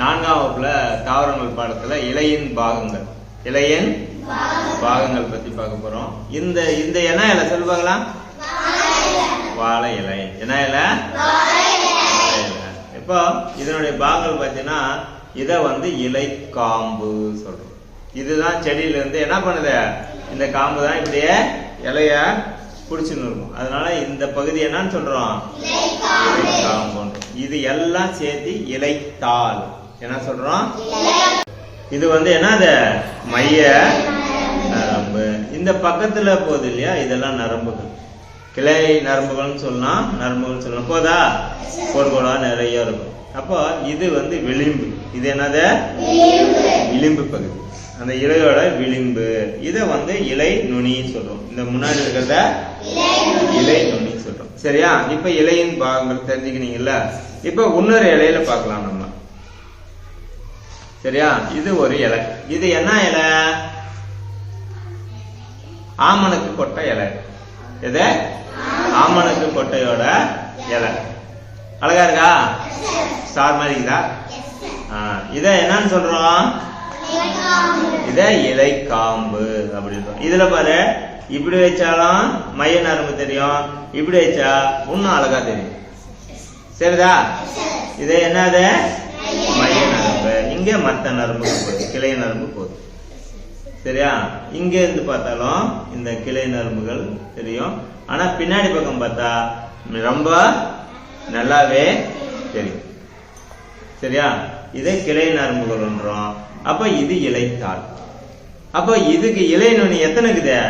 நான்காம் வகுப்புல தாவரங்கள் பாடத்துல இலையின் பாகங்கள். இலையின் பாகங்கள் பத்தி பார்க்க போறோம். இந்த இந்த என்ன இலை சொல்லு பார்க்கலாம். வாழை இலை. என்ன இலை? இப்போ இதனுடைய பாகங்கள் பார்த்தீங்கன்னா இதை வந்து இலை காம்பு சொல்றோம். இதுதான் செடியில இருந்து என்ன பண்ணுது? இந்த காம்பு தான் இப்படியே இலைய பிடிச்சுன்னு இருக்கும். அதனால இந்த பகுதி என்னன்னு சொல்றோம்? இலை காம்பு இது எல்லாம் சேர்த்து இலைத்தாள். என்ன சொல்றோம்? இது வந்து என்னது மைய நரம்பு இந்த பக்கத்துல போகுது இல்லையா? இதெல்லாம் நரம்புகள். கிளை நரம்புகள்னு சொல்லலாம் நரம்புகள்னு சொல்லலாம். போதா? கோடு கோடா நிறைய இருக்கும். அப்போ இது வந்து விளிம்பு. இது என்னது? விளிம்பு பகுதி. அந்த இலையோட விளிம்பு. இதை வந்து இலை நுனின்னு சொல்றோம். இந்த முன்னாடி இருக்கிறத இலை நுனி சொல்றோம். சரியா? இப்ப இலையின் பாகங்கள் தெரிஞ்சுக்கினீங்கல்ல? இப்ப இன்னொரு இலையில பார்க்கலாம். சரியா? இது ஒரு இலை. இது என்ன இலை? ஆமணக்கு கொட்டை இலை. இது ஆமணக்கு கொட்டையோட இலை. அழகா இருக்கா? ஸ்டார் மாதிரி ஆ, இதை என்னன்னு சொல்றோம்? இத இலை காம்பு அப்படின்னு இதுல பாரு இப்படி வச்சாலும் மைய நரம்பு தெரியும்? இப்படி வச்சா இன்னும் அழகா தெரியும். சரிதா? இது என்னது? இங்க மத்த நரம்பு போகுது கிளை நரம்பு போகுது. சரியா? இங்க இருந்து பார்த்தாலும் இந்த கிளை நரம்புகள் தெரியும். ஆனா பின்னாடி பக்கம் பார்த்தா ரொம்ப நல்லாவே தெரியும். சரியா? இதை கிளை நரம்புகள்ன்றோம் அப்ப இது இலைத்தாள். அப்ப இதுக்கு இலை நுனி எத்தனை இருக்குது?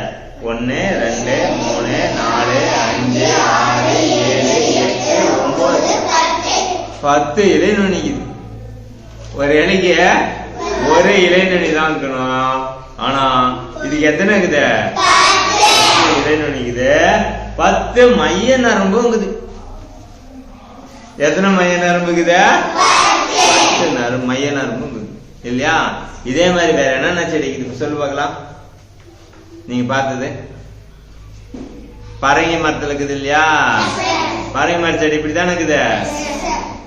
ஒன்னு ரெண்டு மூணு நாலு அஞ்சு ஆறு ஏழு எட்டு ஒன்பது. பத்து இலை நுனிக்குது ஒரு இலைக்கு ஒரு இளைநனி தான் இருக்கணும். ஆனா இதுக்கு எத்தனை இருக்குது? பத்து பத்து மைய நரம்புங்குது எத்தனை மைய நரம்புக்குது பத்து நரம்பு மைய நரம்புங்குது இல்லையா? இதே மாதிரி வேற என்னென்ன செடி இருக்குது? சொல்லு பார்க்கலாம். நீங்க பார்த்தது. பரங்கி மரத்தில் இருக்குது இல்லையா? பரங்கி மர செடி இப்படித்தானே இருக்குது?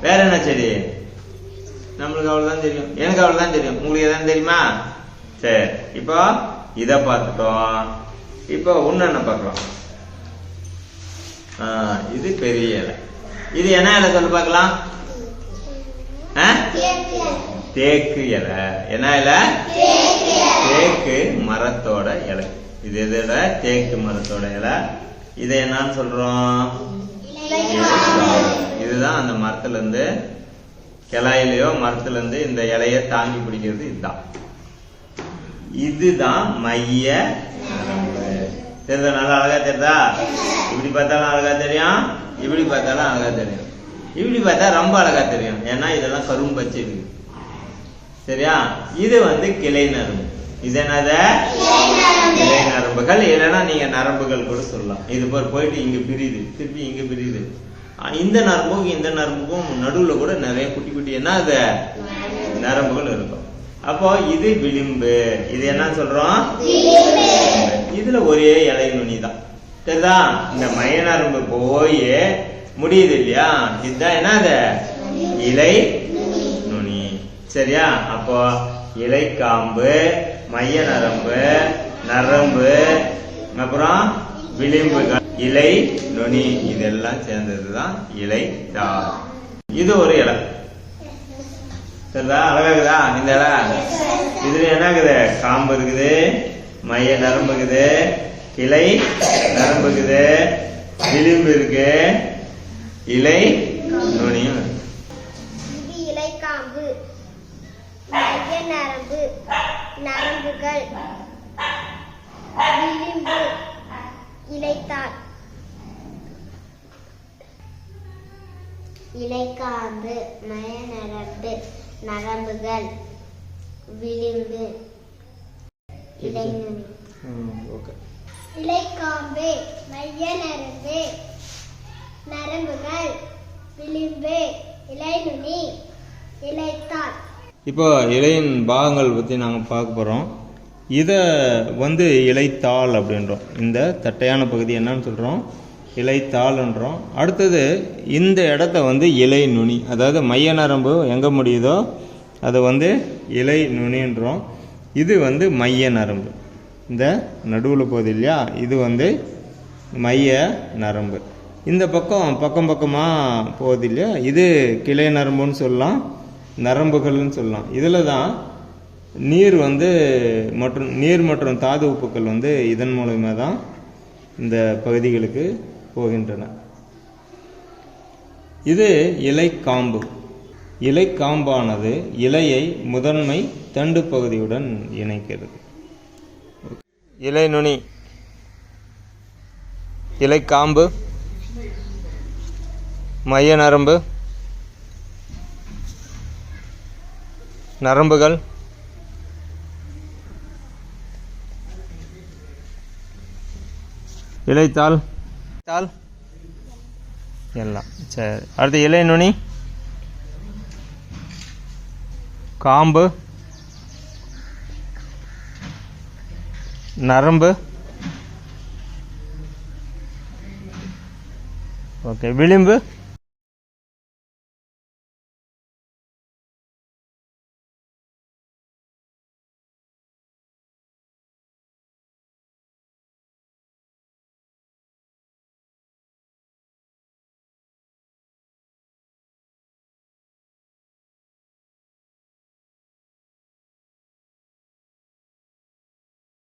வேற என்ன செடி? நம்மளுக்கு அவ்வளவுதான் தெரியும். எனக்கு அவ்வளவுதான் தெரியும். உங்களுக்கு எதாவது தெரியுமா? சரி. இப்போ இத பார்த்துட்டோம். இப்போ இன்னொன்னு பார்க்கலாம். இது பெரிய இலை. இது என்ன இலை சொல்லு பார்க்கலாம்? தேக்கு இலை. என்ன இலை? தேக்கு மரத்தோட இலை. இது எதோட தேக்கு மரத்தோட இலை. இதை என்னன்னு சொல்றோம். இதுதான் அந்த மரத்துல இருந்து கிளையிலையோ மரத்துலேருந்து இந்த இலைய தாங்கி பிடிக்கிறது இதுதான். இதுதான் மைய தெரியுதா? நல்லா அழகா தெரியுதா? இப்படி பார்த்தாலும் அழகா தெரியும். இப்படி பார்த்தாலும் அழகா தெரியும். இப்படி பார்த்தா ரொம்ப அழகா தெரியும். ஏன்னா இதெல்லாம் கரும்பச்சை இருக்கு சரியா? இது வந்து கிளை நரம்பு. இது என்னத? கிளை நரம்புகள். இல்லைன்னா நீங்க நரம்புகள் கூட சொல்லலாம். இது போய் போயிட்டு இங்க பிரியுது. திருப்பி இங்க பிரியுது. இந்த நரம்புக்கும் இந்த நரம்புக்கும் நடுவுல கூட நிறைய குட்டி குட்டி என்ன அது? நரம்புகள் இருக்கும். அப்போ இது விளிம்பு. இது என்ன சொல்றோம்? இதுல ஒரே இலை நுனி தான். சரிதா இந்த மைய நரம்பு போய் முடியுது இல்லையா? இதுதான் என்ன அது? இலை நுனி. சரியா? அப்போ இலை காம்பு மைய நரம்பு நரம்பு அப்புறம் விளிம்புகள். இலை நுனி இதெல்லாம் சேர்ந்ததுதான் இலை தா. இது ஒரு இலை. சரிதா? அழகா இருக்குதா? இந்த இலை? இதுல என்ன காம்பு இருக்குது மைய நரம்பு இருக்குது கிளை நரம்பு இருக்குது விளிம்பு இருக்கு இலை நுனியும் இலைக்காம்பு மைய நரம்பு நரம்புகள் விளிம்பு இலைத்தாள். இலைக்காம்பு மய நரம்பு நரம்புகள் விளிம்பு. இலைநுனி ஓகே. இலைக்காம்பு மைய நரம்பு நரம்புகள் விளிம்பு இலைநுனி இலைத்தாள். இப்போ இலையின் பாகங்கள் பற்றி நாங்கள் பார்க்க போகிறோம் இதை வந்து இலைத்தாள் அப்படின்றோம். இந்த தட்டையான பகுதி என்னன்னு சொல்கிறோம் இலைத்தாள்ன்றோம் அடுத்தது இந்த இடத்த வந்து இலை நுனி. அதாவது மைய நரம்பு எங்கே முடியுதோ அதை வந்து இலை நுனின்றோம் இது வந்து மைய நரம்பு. இந்த நடுவில் போகுது இல்லையா? இது வந்து மைய நரம்பு. இந்த பக்கம் பக்கம் பக்கமாக போகுது இல்லையா? இது கிளை நரம்புன்னு சொல்லலாம் நரம்புகள்னு சொல்லலாம். இதில் தான் நீர் வந்து மற்றும் நீர் மற்றும் தாது உப்புக்கள் வந்து இதன் மூலயமா தான் இந்த பகுதிகளுக்கு போகின்றன. இது இலை காம்பு. இலை காம்பானது இலையை முதன்மை தண்டு பகுதியுடன் இணைக்கிறது. இலை நுனி. இலை காம்பு. மைய நரம்பு. நரம்புகள். இலைத்தாள். தாள் எல்லாம். சரி. அடுத்து இலை நுனி. காம்பு. நரம்பு. ஓகே. விளிம்பு.